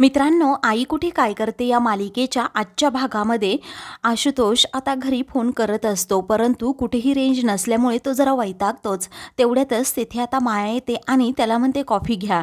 मित्रांनो आई कुठे काय करते या मालिकेच्या आजच्या भागामध्ये? आशुतोष आता घरी फोन करत असतो परंतु कुठेही रेंज नसल्यामुळे तो जरा वैतागतोच. तेवढ्यातच तिथे आता माया येते आणि त्याला म्हणते कॉफी घ्या.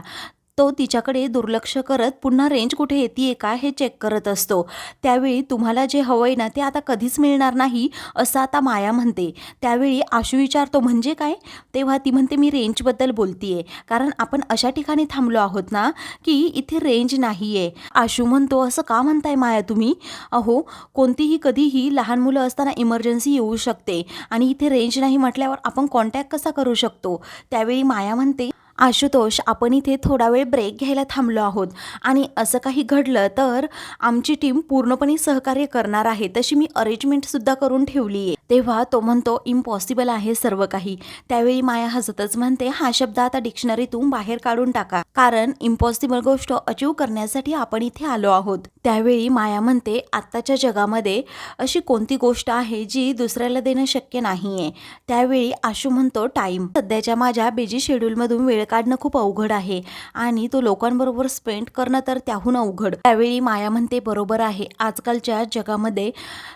तो तिच्याकडे दुर्लक्ष करत पुन्हा रेंज कुठे येते का हे चेक करत असतो. त्यावेळी तुम्हाला जे हवं आहे ना ते आता कधीच मिळणार नाही असं आता माया म्हणते. त्यावेळी आशू विचारतो म्हणजे काय? तेव्हा ती म्हणते मी रेंजबद्दल बोलतीये. कारण आपण अशा ठिकाणी थांबलो आहोत ना की इथे रेंज नाही आहे आशू म्हणतो असं का म्हणताय माया तुम्ही? अहो कोणतीही कधीही लहान मुलं असताना इमर्जन्सी येऊ शकते. आणि इथे रेंज नाही म्हटल्यावर आपण कॉन्टॅक्ट कसा करू शकतो? त्यावेळी माया म्हणते आशुतोष आपण इथे थोडा वेळ ब्रेक घ्यायला थांबलो आहोत. आणि असं काही घडलं तर आमची टीम पूर्णपणे सहकार्य करणार आहे. तशी मी अरेंजमेंटसुद्धा करून ठेवली आहे. तेव्हा तो म्हणतो इम्पॉसिबल आहे सर्व काही. त्यावेळी माया हसतच म्हणते हा शब्द आता डिक्शनरीतून बाहेर काढून टाका. कारण इम्पॉसिबल गोष्ट अचीव करण्यासाठी आपण इथे आलो आहोत. त्यावेळी माया म्हणते आत्ताच्या जगामध्ये अशी कोणती गोष्ट आहे जी दुसऱ्याला देणं शक्य नाही आहे त्यावेळी आशू म्हणतो टाईम सध्याच्या माझ्या बिजी शेड्यूलमधून वेळ काढणं खूप अवघड आहे आणि तो लोकांबरोबर स्पेंड करणं तर त्याहून अवघड. त्यावेळी माया म्हणते बरोबर आहे. आजकालच्या जगामध्ये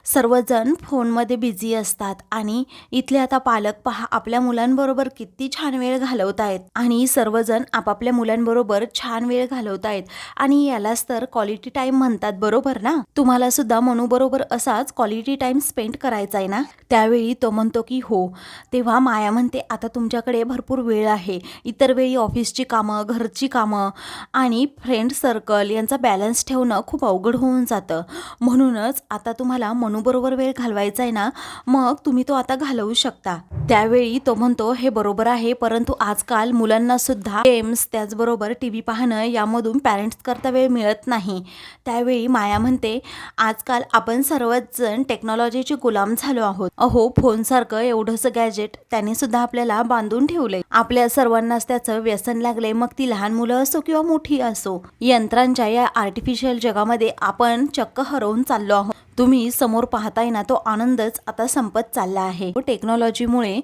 सर्वजण फोनमध्ये बिझी असतात आणि इथले आता पालक पहा आपल्या मुलांबरोबर किती छान वेळ घालवतायत आणि सर्वजण आपापल्या मुलांबरोबर छान वेळ घालवत आहेत आणि यालाच तर क्वालिटी टाइम म्हणतात बरोबर ना? तुम्हाला सुद्धा मनूबरोबर असाच क्वालिटी टाइम स्पेंड करायचा आहे ना? त्यावेळी तो म्हणतो की हो. तेव्हा माया म्हणते आता तुमच्याकडे भरपूर वेळ आहे. इतर वेळी ऑफिसची कामं घरची कामं आणि फ्रेंड सर्कल यांचा बॅलन्स ठेवणं खूप अवघड होऊन जातं. म्हणूनच आता तुम्हाला मनूबरोबर वेळ घालवायचा आहे ना मग तुम्ही तो आता घालवू शकता. त्यावेळी तो म्हणतो हे बरोबर आहे परंतु आजकाल मुलांना सुद्धा गेम्स त्याचबरोबर टी व्ही पाहणं यामधून पॅरेंट्स करता वेळ मिळत नाही. त्यावेळी माया म्हणते आजकाल आपण सर्वच जण टेक्नॉलॉजीचे गुलाम झालो आहोत. अहो फोनसारखं एवढंसं गॅजेट त्याने सुद्धा आपल्याला बांधून ठेवलंय. आपल्या सर्वांनाच त्याच व्यसन लागले मग ती लहान मुलं असो किंवा मोठी असो यंत्रांच्या या आर्टिफिशियल जगामध्ये आपण चक्क हरवून चाललो आहोत. तुम्ही समोर पाहताय ना तो आनंदच आता संपत चालला आहे. हो, टेक्नॉलॉजीमुळे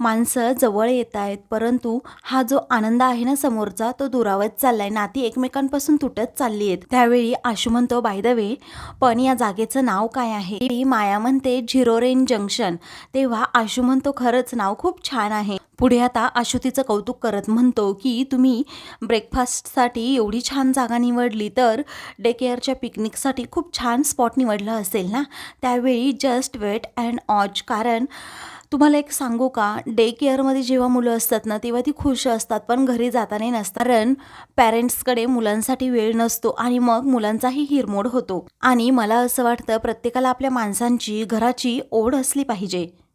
माणसं जवळ येत आहेत परंतु हा जो आनंद आहे ना समोरचा तो दुरावत चाललाय. नाती एकमेकांपासून तुटत चालली आहेत त्यावेळी आशू म्हणतो बाय द वे पण या जागेचं नाव काय आहे? माया म्हणते झिरो जंक्शन. तेव्हा आशू म्हणतो खरंच नाव खूप छान आहे. पुढे आता आशुतीचं कौतुक करत म्हणतो की तुम्ही ब्रेकफास्टसाठी एवढी छान जागा निवडली तर डे केअरच्या पिकनिकसाठी खूप छान स्पॉट निवडलं असेल. ना त्यावेळी जस्ट वेट अँड ऑच कारण तुम्हाला एक सांगू का डे केअरमध्ये जेव्हा मुलं असतात ना तेव्हा ती खुश असतात पण घरी जाताना नसतात. कारण पॅरेंट्सकडे मुलांसाठी वेळ नसतो आणि मग मुलांचाही हिरमोड होतो. आणि मला असं वाटतं प्रत्येकाला आपल्या माणसांची घराची ओढ असली पाहिजे.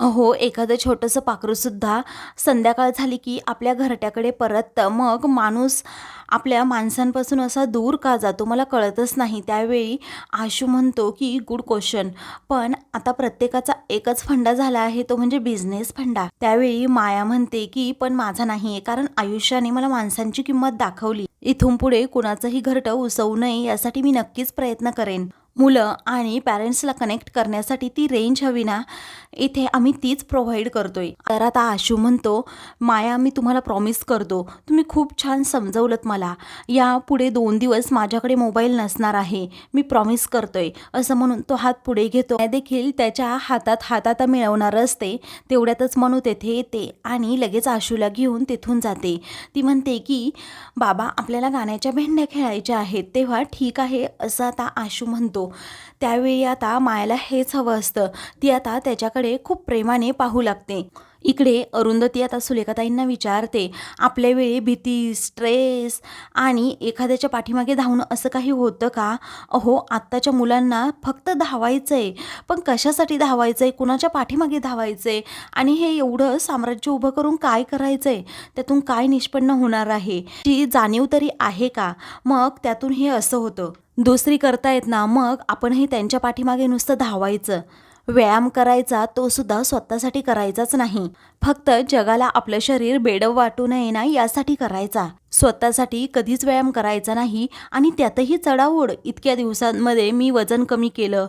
अहो एखादं छोटंसं पाखरूसुद्धा संध्याकाळ झाली की आपल्या घरट्याकडे परततं मग माणूस आपल्या माणसांपासून असा दूर का जातो मला कळतच नाही. त्यावेळी आशू म्हणतो की गुड क्वेश्चन. पण आता प्रत्येकाचा एकच फंडा झाला आहे तो म्हणजे बिझनेस फंडा. त्यावेळी माया म्हणते की पण माझा नाही आहे कारण आयुष्याने मला माणसांची किंमत दाखवली. इथून पुढे कुणाचंही घरटं उसवू नये यासाठी मी नक्कीच प्रयत्न करेन. मुलं आणि पॅरेंट्सला कनेक्ट करण्यासाठी ती रेंज हवी ना इथे आम्ही तीच प्रोव्हाइड करतोय. तर आता आशू म्हणतो माया मी तुम्हाला प्रॉमिस करतो तुम्ही खूप छान समजवलत मला. या पुढे दोन दिवस माझ्याकडे मोबाईल नसणार आहे. मी प्रॉमिस करतोय. असं म्हणून तो हात पुढे घेतो. देखील त्याच्या हातात हात आता मिळवणार असते तेवढ्यातच म्हणू तेथे येते आणि लगेच आशूला घेऊन तिथून जाते. ती म्हणते की बाबा आपल्याला गाण्याच्या भेंड्या खेळायच्या आहेत तेव्हा ठीक आहे असं आता आशू म्हणतो. त्यावेळी आता मायाला हेच हवं असतं. ती आता त्याच्याकडे खूप प्रेमाने पाहू लागते. इकडे अरुंधती आता सुलेखाताईंना विचारते. आपल्या वेळी भीती स्ट्रेस आणि एखाद्याच्या पाठीमागे धावणं असं काही होतं का? अहो आत्ताच्या मुलांना फक्त धावायचं आहे पण कशासाठी धावायचं आहे कुणाच्या पाठीमागे धावायचं आहे आणि हे एवढं साम्राज्य उभं करून काय करायचं आहे त्यातून काय निष्पन्न होणार आहे? ती जाणीव तरी आहे का? मग त्यातून हे असं होतं. दुसरी करतायत ना मग आपणही त्यांच्या पाठीमागे नुसतं धावायचं. व्यायाम करायचा तो सुद्धा स्वतःसाठी करायचाच नाही. फक्त जगाला आपलं शरीर बेडव वाटू नये ना यासाठी करायचा. स्वतःसाठी कधीच व्यायाम करायचा नाही आणि त्यातही चढाओढ. इतक्या दिवसांमध्ये मी वजन कमी केलं.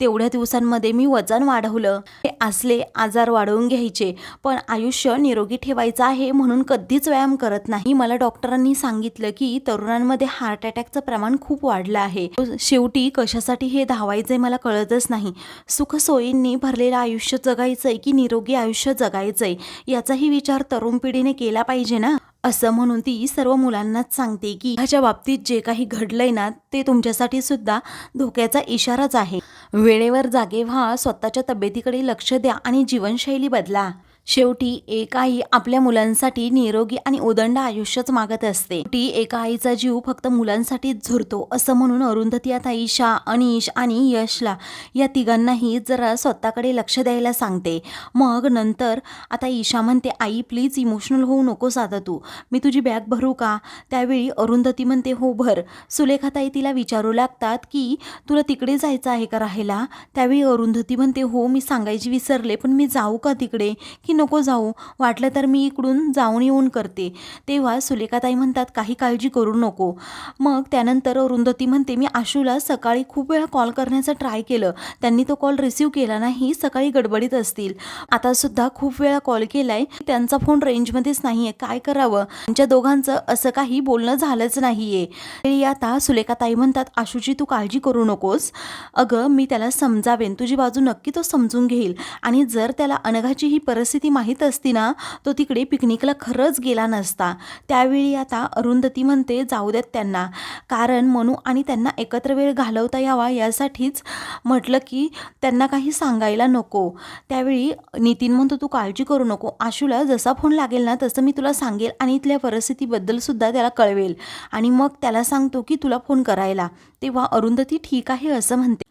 तेवढ्या दिवसांमध्ये मी वजन वाढवलं. हे असले आजार वाढवून घ्यायचे पण आयुष्य निरोगी ठेवायचं आहे म्हणून कधीच व्यायाम करत नाही. मला डॉक्टरांनी सांगितलं की तरुणांमध्ये हार्ट अटॅकचं प्रमाण खूप वाढलं आहे. शेवटी कशासाठी हे धावायचंय मला कळतच नाही. सुखसोयींनी भरलेलं आयुष्य जगायचंय की निरोगी आयुष्य जगायचंय? याचाही विचार तरुण पिढीने केला पाहिजे ना? असं म्हणून ती सर्व मुलांनाच सांगते की ह्याच्या बाबतीत जे काही घडलंय ना ते तुमच्यासाठी सुद्धा धोक्याचा इशाराच आहे. वेळेवर जागे व्हा स्वतःच्या तब्येतीकडे लक्ष द्या आणि जीवनशैली बदला. शेवटी एक आई आपल्या मुलांसाठी निरोगी आणि उदंड आयुष्यच मागत असते. ती एका आईचा जीव फक्त मुलांसाठीच झुरतो असं म्हणून अरुंधती आता ईशा अनिश आणि यशला या तिघांनाही जरा स्वतःकडे लक्ष द्यायला सांगते. मग नंतर आता ईशा म्हणते आई प्लीज इमोशनल होऊ नकोस आता तू. मी तुझी बॅग भरू का? त्यावेळी अरुंधती म्हणते हो भर. सुलेखाताई तिला विचारू लागतात की तुला तिकडे जायचं आहे का राहायला? त्यावेळी अरुंधती म्हणते हो मी सांगायची विसरले पण मी जाऊ का तिकडे? की नको जाऊ. वाटलं तर मी इकडून जाऊन येऊन करते. तेव्हा सुलेखाताई म्हणतात काही काळजी करू नको. मग त्यानंतर अरुंधती म्हणते मी आशूला सकाळी खूप वेळा कॉल करण्याचं ट्राय केलं. त्यांनी तो कॉल रिसीव्ह केला नाही सकाळी गडबडीत असतील. आता सुद्धा खूप वेळा कॉल केलाय. त्यांचा फोन रेंजमध्येच नाहीये. काय करावं? त्यांच्या दोघांचं असं काही बोलणं झालंच नाहीये. तरी आता सुलेखाताई म्हणतात आशूची तू काळजी करू नकोस. अगं मी त्याला समजावेन. तुझी बाजू नक्की तो समजून घेईल. आणि जर त्याला अनघाची ही परिस्थिती माहीत असती ना तो तिकडे पिकनिकला खरंच गेला नसता. त्यावेळी आता अरुंधती म्हणते जाऊ देत त्यांना. कारण मनू आणि त्यांना एकत्र वेळ घालवता यावा यासाठीच म्हटलं की त्यांना काही सांगायला नको. त्यावेळी नितीन म्हणतो तू काळजी करू नको. आशूला जसा फोन लागेल ना तसं मी तुला सांगेल आणि इथल्या परिस्थितीबद्दल सुद्धा त्याला कळवेल. आणि मग त्याला सांगतो की तुला फोन करायला. तेव्हा अरुंधती ठीक आहे असं म्हणते.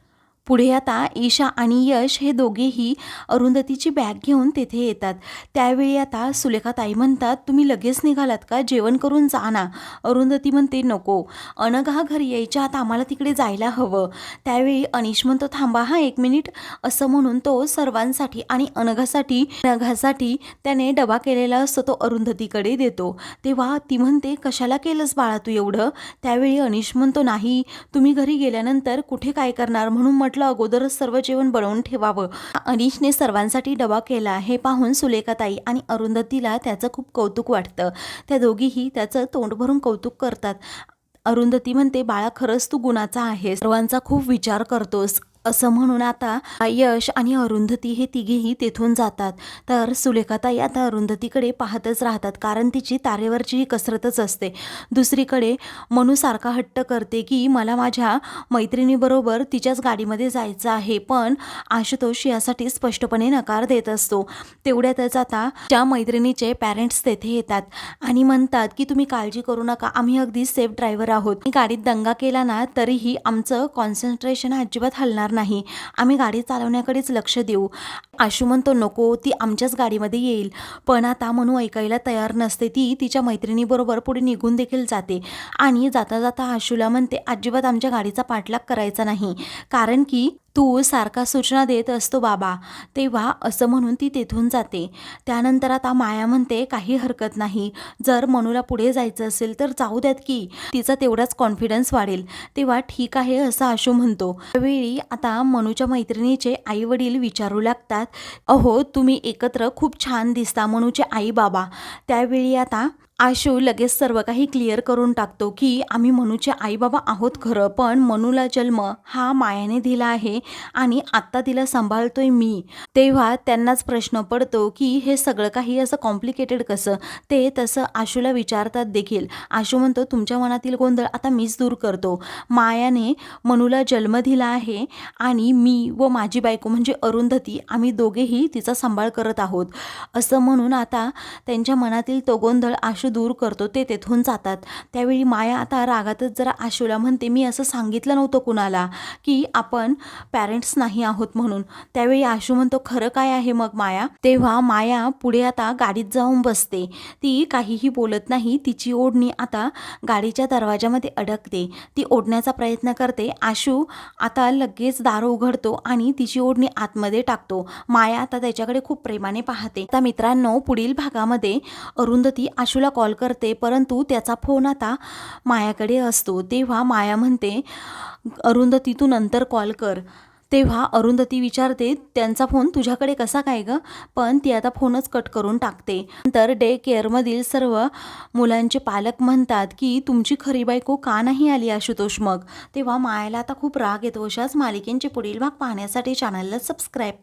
पुढे आता ईशा आणि यश हे दोघेही अरुंधतीची बॅग घेऊन तेथे येतात. त्यावेळी आता सुलेखा ताई म्हणतात तुम्ही लगेच निघालात का? जेवण करून जा ना. अरुंधती म्हणते नको. अनघा घरी यायच्या आता आम्हाला तिकडे जायला हवं. त्यावेळी अनिश म्हणतो थांबा हा एक मिनिट. असं म्हणून तो सर्वांसाठी आणि अनघासाठी अनघासाठी त्याने डबा केलेला असतो तो अरुंधतीकडे देतो. तेव्हा ती म्हणते कशाला केलंस बाळा तू एवढं? त्यावेळी अनिश म्हणतो नाही. तुम्ही घरी गेल्यानंतर कुठे काय करणार? म्हणून म्हटलं अगोदरच सर्व जेवण बनवून ठेवावं. अनिशने सर्वांसाठी डबा केला हे पाहून सुलेखाताई आणि अरुंधतीला त्याचं खूप कौतुक वाटतं. त्या दोघीही त्याचं तोंड भरून कौतुक करतात. अरुंधती म्हणते बाळा खरंच तू गुणाचा आहेस. सर्वांचा खूप विचार करतोस. असं म्हणून आता यश आणि अरुंधती हे तिघेही तेथून जातात. तर सुलेखाताई आता अरुंधतीकडे पाहतच राहतात कारण तिची तारेवरची ही कसरतच असते. दुसरीकडे मनू सारखा हट्ट करते की मला माझ्या मैत्रिणीबरोबर तिच्याच गाडीमध्ये जायचं आहे पण आशुतोष यासाठी स्पष्टपणे नकार देत असतो. तेवढ्यातच आता त्या मैत्रिणीचे पॅरेंट्स तेथे येतात आणि म्हणतात की तुम्ही काळजी करू नका आम्ही अगदी सेफ ड्रायव्हर आहोत. गाडीत दंगा केला ना तरीही आमचं कॉन्सन्ट्रेशन अजिबात हलणार नाही. आम्ही गाडी चालवण्याकडेच लक्ष देऊ. आशू म्हणतो नको ती आमच्याच गाडीमध्ये येईल. पण आता म्हणू ऐकायला तयार नसते ती तिच्या मैत्रिणीबरोबर पुढे निघून देखील जाते. आणि जाता जाता आशूला म्हणते अजिबात आमच्या गाडीचा पाठलाग करायचा नाही. कारण की तू सारखा सूचना देत असतो बाबा. तेव्हा असं म्हणून ती तेथून जाते. त्यानंतर आता माया म्हणते काही हरकत नाही. जर मनूला पुढे जायचं असेल तर जाऊ द्यात की. तिचा तेवढाच कॉन्फिडन्स वाढेल. तेव्हा ठीक आहे असं आशू म्हणतो. त्यावेळी आता मनूच्या मैत्रिणीचे आई वडील विचारू लागतात अहो तुम्ही एकत्र खूप छान दिसता मनूचे आई बाबा. त्यावेळी आता आशू लगेच सर्व काही क्लिअर करून टाकतो की आम्ही मनूचे आईबाबा आहोत खरं पण मनूला जन्म हा मायाने दिला आहे आणि आत्ता तिला सांभाळतोय मी. तेव्हा त्यांनाच प्रश्न पडतो की हे सगळं काही असं कॉम्प्लिकेटेड कसं? ते तसं आशूला विचारतात देखील. आशू म्हणतो तुमच्या मनातील गोंधळ आता मीच दूर करतो. मायाने मनूला जन्म दिला आहे आणि मी व माझी बायको म्हणजे अरुंधती आम्ही दोघेही तिचा सांभाळ करत आहोत. असं म्हणून आता त्यांच्या मनातील तो गोंधळ आशू आशू दूर करतो ते तेथून जातात. त्यावेळी माया आता रागातच जरा आशूला म्हणते मी असं सांगितलं नव्हतं कुणाला की आपण पॅरेंट्स नाही आहोत म्हणून. त्यावेळी आशू म्हणतो खरं काय आहे मग माया? तेव्हा माया पुढे आता गाडीत जाऊन बसते. ती काहीही बोलत नाही तिची ओढणी आता गाडीच्या दरवाजामध्ये अडकते. ती ओढण्याचा प्रयत्न करते. आशू आता लगेच दार उघडतो आणि तिची ओढणी आतमध्ये टाकतो. माया आता त्याच्याकडे खूप प्रेमाने पाहते. आता मित्रांनो पुढील भागामध्ये अरुंधती आशूला कॉल करते परंतु त्याचा फोन आता मायाकडे असतो. तेव्हा माया म्हणते अरुंधती तू नंतर कॉल कर. तेव्हा अरुंधती विचारते त्यांचा फोन तुझ्याकडे कसा काय ग? पण ती आता फोनच कट करून टाकते. नंतर डे केअरमधील सर्व मुलांचे पालक म्हणतात की तुमची खरी बायको का नाही आली आशुतोष मग? तेव्हा मायाला आता खूप राग येतो. अशाच मालिकेंचे पुढील भाग पाहण्यासाठी चॅनलला सबस्क्राईब